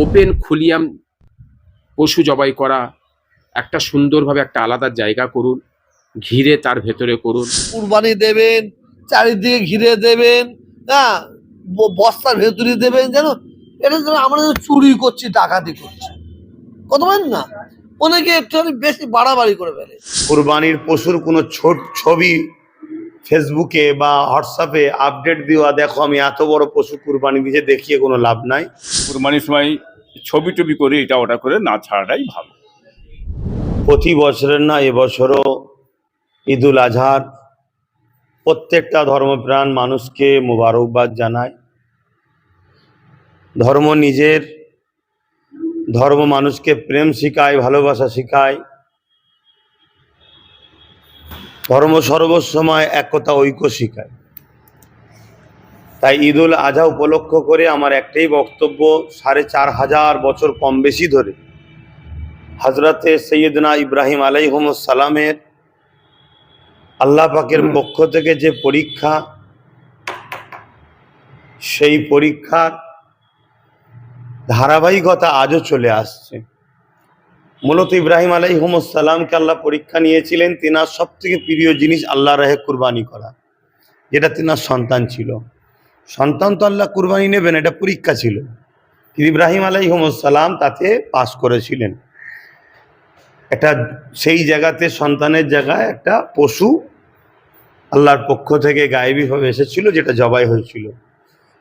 Open খুলিয়াম পশু জবাই করা একটা সুন্দরভাবে একটা আলাদা জায়গা করুন ঘিরে তার ভেতরে করুন। কুরবানি দেবেন চারিদিকে ঘিরে দেবেন হ্যাঁ ব- বস্তার ভেতরে দেবেন যেন এটা যেন আমরা যেন চুরি করছি ডাকাতি করছি। কত বলেন না? অনেকে একটুখানি বেশি বাড়াবাড়ি করে ফেলে। কুরবানির পশুর কোনো ছোট ছবি ফেসবুকে বা হোয়াটসঅ্যাপে আপডেট দেওয়া দেখো আমি এত বড় পশু কুরবানি দিয়ে দেখিয়ে কোনো লাভ নাই। কুরবানির সময় ছবি টবি করে এটা ওটা করে না ছাড়াটাই ভালো। প্রতি বছরের না এবছরও ঈদুল আজহার প্রত্যেকটা ধর্মপ্রাণ মানুষকে মোবারকবাদ জানায়। ধর্ম নিজের ধর্ম মানুষকে প্রেম শিখায় ভালোবাসা শিখায়। ধর্ম সর্বসময় একতা ঐক্য শিখায়। তাই ঈদুল আজহা উপলক্ষ করে আমার একটাই বক্তব্য, সাড়ে চার হাজার বছর কম বেশি ধরে। হজরতে সৈয়দনা ইব্রাহিম সালামের আল্লাহ পাকের পক্ষ থেকে যে পরীক্ষা, সেই পরীক্ষার ধারাবাহিকতা আজও চলে আসছে। মূলত ইব্রাহিম সালামকে আল্লাহ পরীক্ষা নিয়েছিলেন তিনার সব থেকে প্রিয় জিনিস আল্লাহ রাহে কুরবানি করা, যেটা তিনার সন্তান ছিল। সন্তান তো আল্লাহ কুরবানি নেবেন, এটা পরীক্ষা ছিল। ইব্রাহিম সালাম তাতে পাশ করেছিলেন। একটা সেই জায়গাতে, সন্তানের জায়গায় একটা পশু আল্লাহর পক্ষ থেকে গায়েবীভাবে এসেছিল, যেটা জবাই হয়েছিল।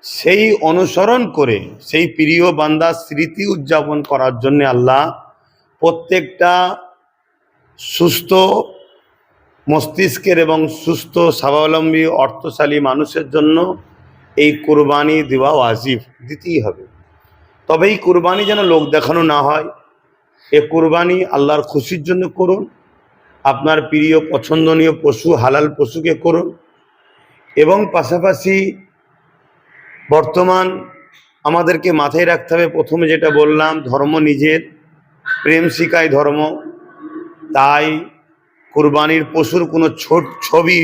সেই অনুসরণ করে, সেই প্রিয় বান্দার স্মৃতি উদযাপন করার জন্য আল্লাহ প্রত্যেকটা সুস্থ মস্তিষ্কের এবং সুস্থ, স্বাবলম্বী, অর্থশালী মানুষের জন্য এই কোরবানি দেওয়া ওয়াজিব, দিতেই হবে। তবে এই কোরবানি যেন লোক দেখানো না হয়, এ কোরবানি আল্লাহর খুশির জন্য করুন, আপনার প্রিয় পছন্দনীয় পশু, হালাল পশুকে করুন এবং পাশাপাশি বর্তমান আমাদেরকে মাথায় রাখতে হবে, প্রথমে যেটা বললাম, ধর্ম নিজের প্রেম শিকায় ধর্ম, তাই কোরবানির পশুর কোনো ছোট ছবি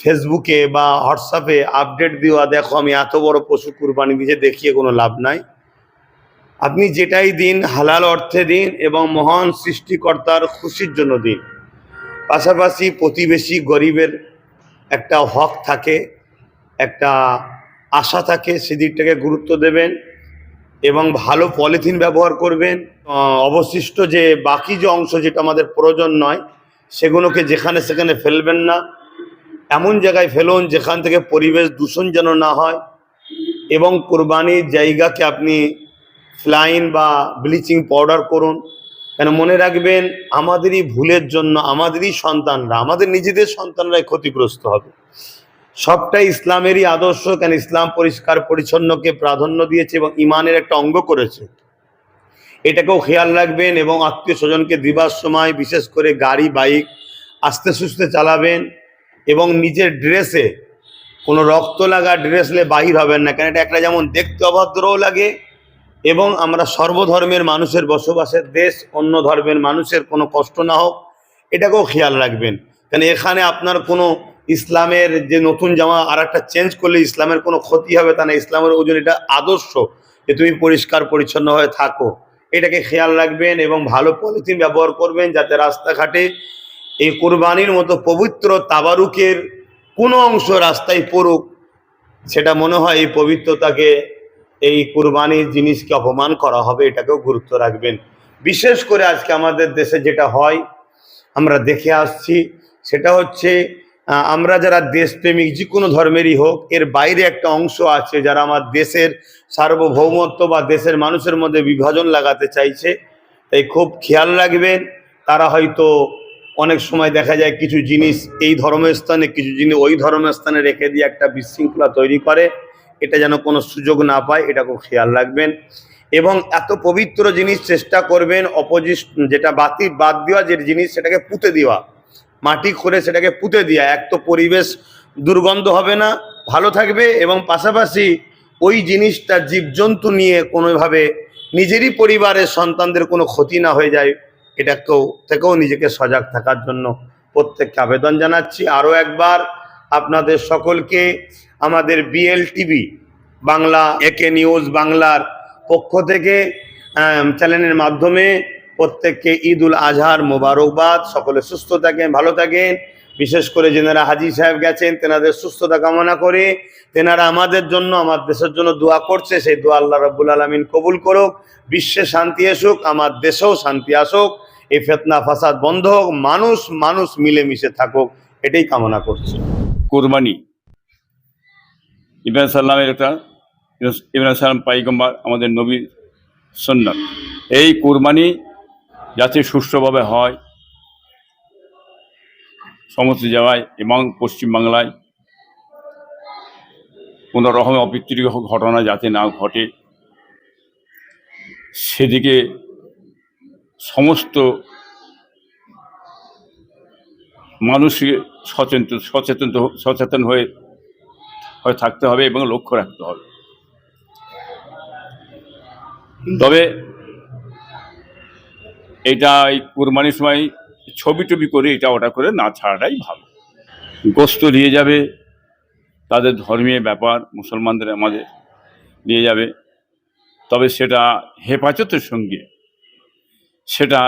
ফেসবুকে বা হোয়াটসঅ্যাপে আপডেট দেওয়া, দেখো আমি এত বড় পশু কুরবানি দিয়ে দেখিয়ে কোনো লাভ নাই। আপনি যেটাই দিন, হালাল অর্থে দিন এবং মহান সৃষ্টিকর্তার খুশির জন্য দিন। পাশাপাশি প্রতিবেশী গরিবের একটা হক থাকে, একটা আশা থাকে, সেদিকটাকে গুরুত্ব দেবেন। এবং ভালো পলিথিন ব্যবহার করবেন। অবশিষ্ট যে বাকি যে অংশ যেটা আমাদের প্রয়োজন নয়, সেগুলোকে যেখানে সেখানে ফেলবেন না। এমন জায়গায় ফেলুন যেখান থেকে পরিবেশ দূষণ যেন না হয় এবং কোরবানির জায়গাকে আপনি ফ্লাইন বা ব্লিচিং পাউডার করুন। কেন মনে রাখবেন, আমাদেরই ভুলের জন্য, আমাদেরই সন্তানরা, আমাদের নিজেদের সন্তানরাই ক্ষতিগ্রস্ত হবে। সবটাই ইসলামেরই আদর্শ, কেন ইসলাম পরিষ্কার, পরিচ্ছন্নকে প্রাধান্য দিয়েছে এবং ইমানের একটা অঙ্গ করেছে। এটাকেও খেয়াল রাখবেন এবং আত্মীয় স্বজনকে দিবার সময় বিশেষ করে গাড়ি, বাইক আস্তে সুস্তে চালাবেন এবং নিজের ড্রেসে কোনো রক্ত লাগা ড্রেসলে বাহির হবেন না, কেন এটা একটা যেমন দেখতে অভদ্রও লাগে এবং আমরা সর্বধর্মের মানুষের বসবাসের দেশ, অন্য ধর্মের মানুষের কোনো কষ্ট না হোক, এটাকেও খেয়াল রাখবেন। কেন এখানে আপনার কোনো ইসলামের যে নতুন জামা আর একটা চেঞ্জ করলে ইসলামের কোনো ক্ষতি হবে তা না। ইসলামের ওজন এটা আদর্শ যে তুমি পরিষ্কার, পরিচ্ছন্ন হয়ে থাকো। এটাকে খেয়াল রাখবেন এবং ভালো পলিথিন ব্যবহার করবেন যাতে রাস্তাঘাটে এই কোরবানির মতো পবিত্র তাবারুকের কোনো অংশ রাস্তায় পড়ুক, সেটা মনে হয় এই পবিত্রতাকে, এই কুরবানির জিনিসকে অপমান করা হবে, এটাকেও গুরুত্ব রাখবেন। বিশেষ করে আজকে আমাদের দেশে যেটা হয়, আমরা দেখে আসছি, সেটা হচ্ছে আমরা যারা দেশপ্রেমিক যে কোনো ধর্মেরই হোক, এর বাইরে একটা অংশ আছে যারা আমার দেশের সার্বভৌমত্ব বা দেশের মানুষের মধ্যে বিভাজন লাগাতে চাইছে। তাই খুব খেয়াল রাখবেন, তারা হয়তো অনেক সময় দেখা যায় কিছু জিনিস এই ধর্মস্থানে, কিছু জিনিস ওই ধর্মস্থানে রেখে দিয়ে একটা বিশৃঙ্খলা তৈরি করে। এটা যেন কোনো সুযোগ না পায়, এটা খুব খেয়াল রাখবেন। এবং এত পবিত্র জিনিস চেষ্টা করবেন অপোজিট যেটা বাতি বাদ দেওয়া যে জিনিস, সেটাকে পুঁতে দেওয়া। মাটি করে সেটাকে পুঁতে দেওয়া এক তো পরিবেশ দুর্গন্ধ হবে না, ভালো থাকবে এবং পাশাপাশি ওই জিনিসটা জীবজন্তু নিয়ে কোনোভাবে নিজেরই পরিবারের সন্তানদের কোনো ক্ষতি না হয়ে যায় এটাকেও থেকেও নিজেকে সজাগ থাকার জন্য প্রত্যেককে আবেদন জানাচ্ছি। আরও একবার আপনাদের সকলকে আমাদের বিএল টিভি বাংলা একে নিউজ বাংলার পক্ষ থেকে চ্যানেলের মাধ্যমে প্রত্যেককে ঈদ উল আজহার মোবারকবাদ। সকলে সুস্থ থাকেন, ভালো থাকেন। বিশেষ করে যেনারা হাজি সাহেব গেছেন, তেনাদের সুস্থতা কামনা করে। তেনারা আমাদের জন্য, আমার দেশের জন্য দোয়া করছে। সেই দোয়া আল্লাহ রব্বুল আলমিন কবুল করুক। বিশ্বে শান্তি আসুক, আমার দেশেও শান্তি আসুক। এই ফেতনা, ফাসাদ বন্ধ হোক, মানুষ মানুষ মিলেমিশে থাকুক। এটাই কামনা করছি। কোরবানি। ইব্রাহিম সাল্লামের একটা, ইব্রাহিম সাল্লাম পাইগম্বার, আমাদের নবীর সন্ন্যত এই কোরবানি যাতে সুষ্ঠুভাবে হয়। সমস্ত জায়গায় এবং পশ্চিমবাংলায় কোনো রকমের অপ্রীতিকর ঘটনা যাতে না ঘটে, সেদিকে সমস্ত মানুষকে সচেতন সচেতন সচেতন হয়ে হয়ে থাকতে হবে এবং লক্ষ্য রাখতে হবে। তবে এটা এই কোরবানির সময় ছবি টবি করে এটা ওটা করে না ছাড়াটাই ভালো। গোস্ত নিয়ে যাবে, তাদের ধর্মীয় ব্যাপার, মুসলমানদের আমাদের নিয়ে যাবে। তবে সেটা হেফাজতের সঙ্গে, সেটা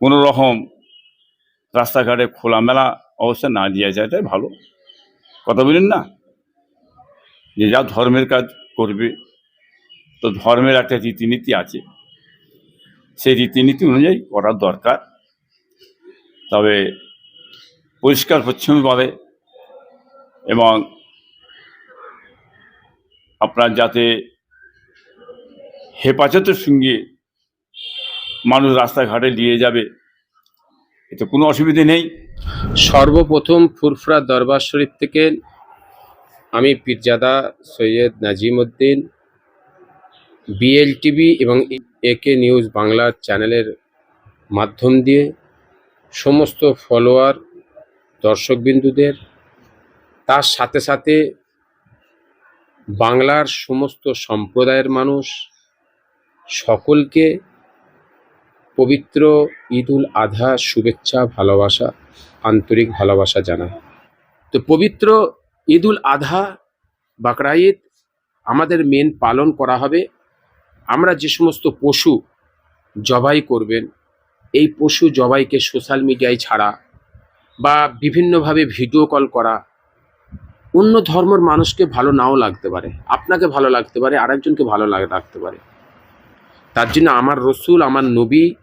কোনো রকম রাস্তাঘাটে খোলামেলা অবস্থা না দিয়ে যাওয়াটাই ভালো। কথা বলেন না? যে যা ধর্মের কাজ করবে, তো ধর্মের একটা রীতিনীতি আছে। সেই রীতিনীতি অনুযায়ী করার দরকার। তবে পরিষ্কার পরিচ্ছন্নভাবে এবং আপনার যাতে হেফাজতের সঙ্গে মানুষ রাস্তাঘাটে নিয়ে যাবে, এতে কোনো অসুবিধে নেই। সর্বপ্রথম ফুরফুরা দরবার শরীফ থেকে আমি পীরজাদা সৈয়দ নাজিম উদ্দিন বিএলটিভি এবং একে নিউজ বাংলা চ্যানেলের মাধ্যম দিয়ে সমস্ত ফলোয়ার দর্শকবিন্দুদের, তার সাথে সাথে বাংলার সমস্ত সম্প্রদায়ের মানুষ সকলকে পবিত্র ঈদ উল আধা শুভেচ্ছা, ভালোবাসা, আন্তরিক ভালোবাসা জানাই তো পবিত্র ঈদ উল আধা বাকরা ঈদ আমাদের মেন পালন করা হবে আমরা যে সমস্ত পশু জবাই করবেন, এই পশু জবাইকে সোশ্যাল মিডিয়ায় ছাড়া বা বিভিন্নভাবে ভিডিও কল করা অন্য ধর্মর মানুষকে ভালো নাও লাগতে পারে, আপনাকে ভালো লাগতে পারে, আরেকজনকে ভালো লাগ- লাগতে পারে। তার জন্য আমার রসুল, আমার নবী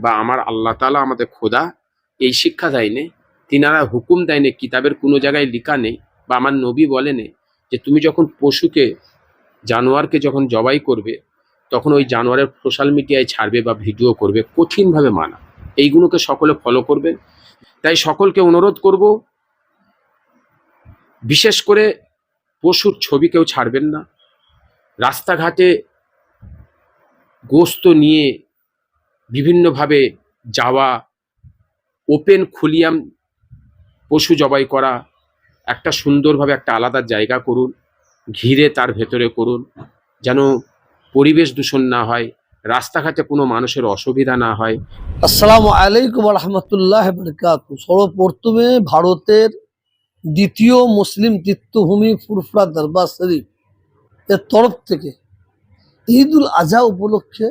বা আমার আল্লাহ তালা আমাদের খোদা এই শিক্ষা দেয়নি। তিনারা হুকুম দেয়নি, কিতাবের কোনো জায়গায় লেখা নেই বা আমার নবী বলেনি যে তুমি যখন পশুকে, জানোয়ারকে যখন জবাই করবে তখন ওই জানোয়ারের সোশ্যাল মিডিয়ায় ছাড়বে বা ভিডিও করবে, কঠিনভাবে মানা। এইগুলোকে সকলে ফলো করবে। তাই সকলকে অনুরোধ করব, বিশেষ করে পশুর ছবি কেউ ছাড়বেন না। রাস্তাঘাটে গোস্ত নিয়ে বিভিন্নভাবে যাওয়া ওপেন খুলিয়াম পশু জবাই করা, একটা সুন্দরভাবে একটা আলাদা জায়গা করুন, ঘিরে তার ভেতরে করুন, যেন পরিবেশ দূষণ না হয়, রাস্তাঘাটে কোনো মানুষের অসুবিধা না হয়। আসসালামু আলাইকুম রহমতুল্লাহ সর্বপ্রথমে ভারতের দ্বিতীয় মুসলিম তীর্থভূমি ফুরফুরা দরবার শরীফ এর তরফ থেকে ঈদ উল আজহা উপলক্ষে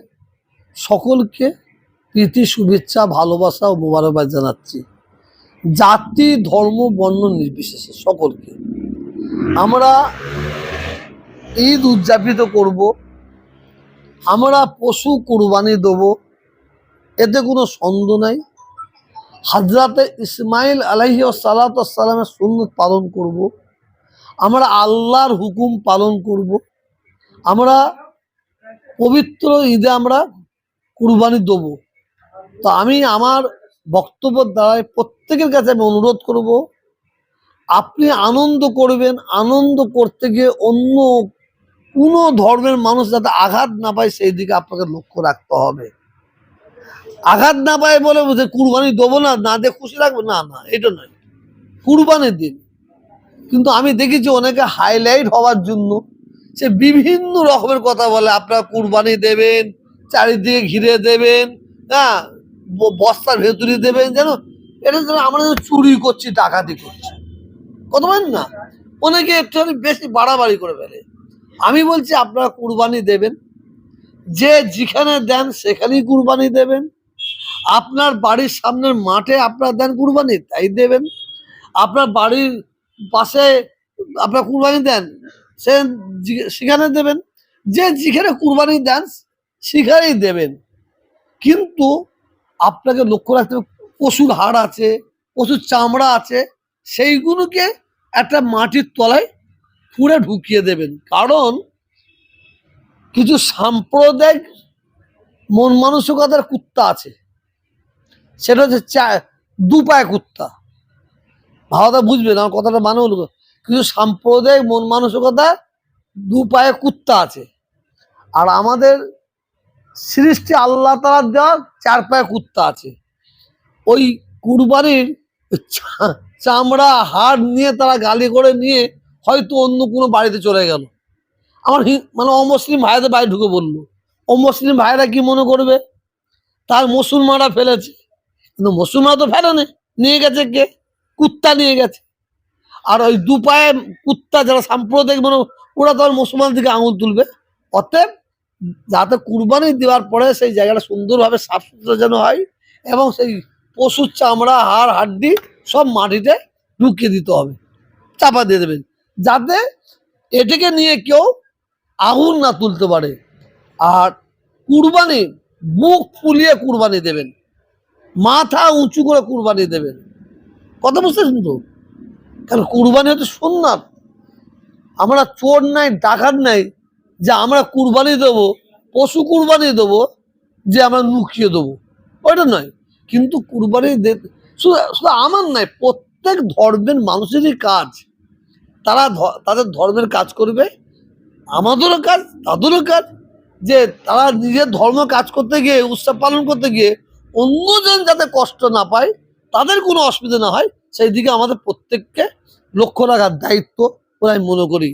সকলকে প্রীতি, শুভেচ্ছা, ভালোবাসা ও মোবারকবাদ জানাচ্ছি। জাতি, ধর্ম, বর্ণ নির্বিশেষে সকলকে। আমরা ঈদ উদযাপিত করব আমরা পশু কুরবানি দেবো এতে কোনো সন্দেহ নাই হাজরাতে ইসমাইল আলাহি সালাতামের সুন্নত পালন করব। আমরা আল্লাহর হুকুম পালন করব। আমরা পবিত্র ঈদে আমরা কুরবানি দেবো তো আমি আমার বক্তব্যের দ্বারায় প্রত্যেকের কাছে আমি অনুরোধ করব, আপনি আনন্দ করবেন, আনন্দ করতে গিয়ে অন্য কোনো ধর্মের মানুষ যাতে আঘাত না পায়, সেই দিকে আপনাকে লক্ষ্য রাখতে হবে। আঘাত না পায় বলে যে কুরবানি দেবো না না দিয়ে খুশি রাখবে? না না, এটা নয়। কুরবানির দিন। কিন্তু আমি দেখেছি অনেকে হাইলাইট হওয়ার জন্য সে বিভিন্ন রকমের কথা বলে, আপনারা কুরবানি দেবেন, চারিদিকে ঘিরে দেবেন হ্যাঁ বস্তার ভেতরে দেবেন, যেন এটা যেন আমরা যেন চুরি করছি, ডাকাতি করছি। কত না? অনেকে একটু বেশি বাড়াবাড়ি করে ফেলে। আমি বলছি আপনারা কুরবানি দেবেন। যে যেখানে দেন সেখানেই কুরবানি দেবেন। আপনার বাড়ির সামনের মাঠে আপনার দেন কুরবানি, তাই দেবেন। আপনার বাড়ির পাশে আপনার কুরবানি দেন, সে সেখানে দেবেন। যে যেখানে কুরবানি দেন সেখানেই দেবেন। কিন্তু আপনাকে লক্ষ্য রাখতে পশুর হাড় আছে, পশুর চামড়া আছে, সেইগুলোকে একটা মাটির তলায় খুঁড়ে ঢুকিয়ে দেবেন। কারণ কিছু সাম্প্রদায়িক মন মানসিকতার কুত্তা আছে। সেটা হচ্ছে চা, দু পায়ে কুত্তা। ভাবাটা বুঝবেন, আমার কথাটা মানে হলো কিছু সাম্প্রদায়িক মন মানসিকতা দু পায়ে কুত্তা আছে। আর আমাদের সৃষ্টি আল্লাহ তালা দেওয়া চার পায়ে কুত্তা আছে। ওই কুরবানির চামড়া, হাড় নিয়ে তারা গালি করে নিয়ে হয়তো অন্য কোনো বাড়িতে চলে গেল। আমার মানে অমুসলিম ভাইদের বাড়ি ঢুকে বলল, অমুসলিম ভাইরা কি মনে করবে? তার মুসলমানরা ফেলেছে। কিন্তু মুসলমান তো ফেলেনি নিয়ে গেছে কে? কুত্তা নিয়ে গেছে। আর ওই দু পায়ে কুত্তা যারা সাম্প্রদায়িক মানে ওরা তো মুসলমান দিকে আঙুল তুলবে। অতএব যাতে কুরবানি দেওয়ার পরে সেই জায়গাটা সুন্দরভাবে সাফ সুতরা যেন হয় এবং সেই পশুর চামড়া, হাড়, হাড্ডি সব মাটিতে ঢুকিয়ে দিতে হবে। চাপা দিয়ে দেবেন। যাতে এটিকে নিয়ে কেউ আগুন না তুলতে পারে। আর কুরবানি বুক ফুলিয়ে কুরবানি দেবেন। মাথা উঁচু করে কুরবানি দেবেন। কথা বুঝতেছেন তো? কারণ কুরবানি হচ্ছে সুন্নাত। আমরা চোর নাই, ডাকাত নাই, যে আমরা কুরবানি দেবো, পশু কুরবানি দেবো, যে আমরা লুকিয়ে দেবো। ওইটা নয়। কিন্তু কুরবানি শুধু শুধু আমার নয়, প্রত্যেক ধর্মের মানুষেরই কাজ। তারা তাদের ধর্মের কাজ করবে, আমাদেরও কাজ, তাদেরও কাজ। যে তারা নিজের ধর্ম কাজ করতে গিয়ে, উৎসব পালন করতে গিয়ে অন্যজন যাতে কষ্ট না পায়, তাদের কোনো অসুবিধা না হয়, সেই দিকে আমাদের প্রত্যেককে লক্ষ্য রাখার দায়িত্ব ওরাই মনে করি।